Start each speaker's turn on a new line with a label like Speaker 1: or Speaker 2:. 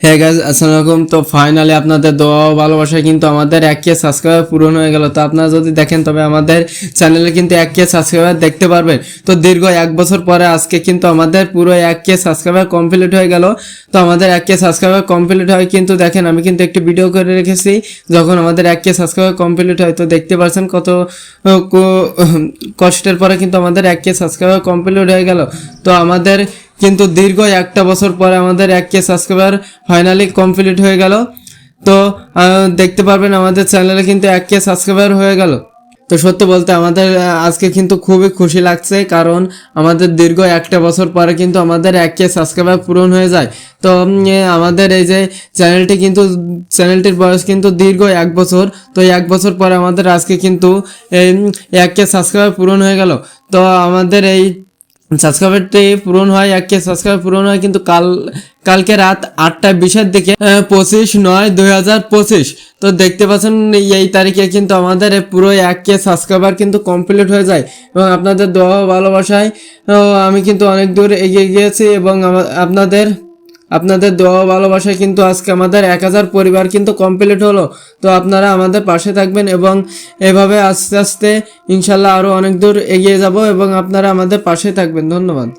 Speaker 1: হ্যাঁ গাইজ আসসালামু আলাইকুম তো ফাইনালি আপনাদের দোয়া ভালোবাসায় কিন্তু আমাদের এক কে সাবস্ক্রাইবার পূরণ হয়ে গেল। তো আপনারা যদি দেখেন, তবে আমাদের চ্যানেলে কিন্তু এক কে সাবস্ক্রাইবার দেখতে পারবেন। তো দীর্ঘ এক বছর পরে আজকে কিন্তু আমাদের পুরো এক কে সাবস্ক্রাইবার কমপ্লিট হয়ে গেল। তো আমাদের এক কে সাবস্ক্রাইবার কমপ্লিট হয় কিন্তু দেখেন, আমি কিন্তু একটি ভিডিও করে রেখেছি। যখন আমাদের এক কে সাবস্ক্রাইবার কমপ্লিট হয়, তো দেখতে পাচ্ছেন কত কষ্টের পরে কিন্তু আমাদের এক কে সাবস্ক্রাইবার কমপ্লিট হয়ে গেল। তো আমাদের কিন্তু দীর্ঘ একটা বছর পরে আমাদের এক কে সাবস্ক্রাইবার ফাইনালি কমপ্লিট হয়ে গেল। তো দেখতে পারবেন আমাদের চ্যানেলে কিন্তু এক কে সাবস্ক্রাইবার হয়ে গেল। তো সত্যি বলতে আমাদের আজকে কিন্তু খুবই খুশি লাগছে কারণ আমাদের দীর্ঘ একটা বছর পরে কিন্তু আমাদের এক কে সাবস্ক্রাইবার পূরণ হয়ে যায়। তো আমাদের এই যে চ্যানেলটি কিন্তু চ্যানেলটির বয়স কিন্তু দীর্ঘ এক বছর। তো এক বছর পরে আমাদের আজকে কিন্তু এই এক কে সাবস্ক্রাইবার পূরণ হয়ে গেল। তো আমাদের এই সাবস্ক্রাইবারটি পূরণ হয় এক কে সাবস্ক্রাইবার পূরণ হয়, কিন্তু কাল, কালকে রাত আটটা বিশের দিকে পঁচিশ নয় দুই হাজার পঁচিশ। তো দেখতে পাচ্ছেন এই তারিখে কিন্তু আমাদের পুরো এক কে সাবস্ক্রাইবার কিন্তু কমপ্লিট হয়ে যায়। এবং আপনাদের দোয়া ভালোবাসায় আমি কিন্তু অনেক দূর এগিয়ে গিয়েছি এবং আপনাদের আপনাদের দোয়া ও ভালোবাসায় কিন্তু আজকে আমাদের এক হাজার পরিবার কিন্তু কমপ্লিট হলো। তো আপনারা আমাদের পাশে থাকবেন এবং এভাবে আস্তে আস্তে ইনশাল্লাহ আরও অনেক দূর এগিয়ে যাব এবং আপনারা আমাদের পাশে থাকবেন। ধন্যবাদ।